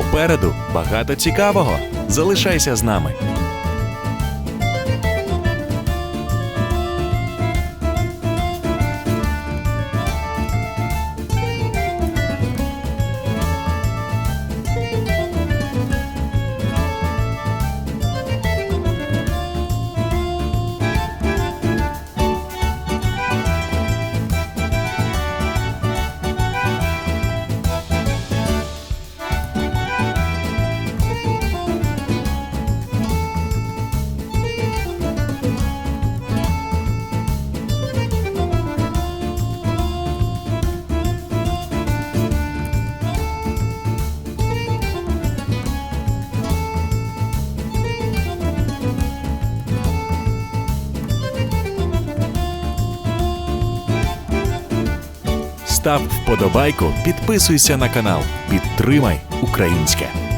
Попереду багато цікавого. Залишайся з нами. Став вподобайку, підписуйся на канал, підтримай українське.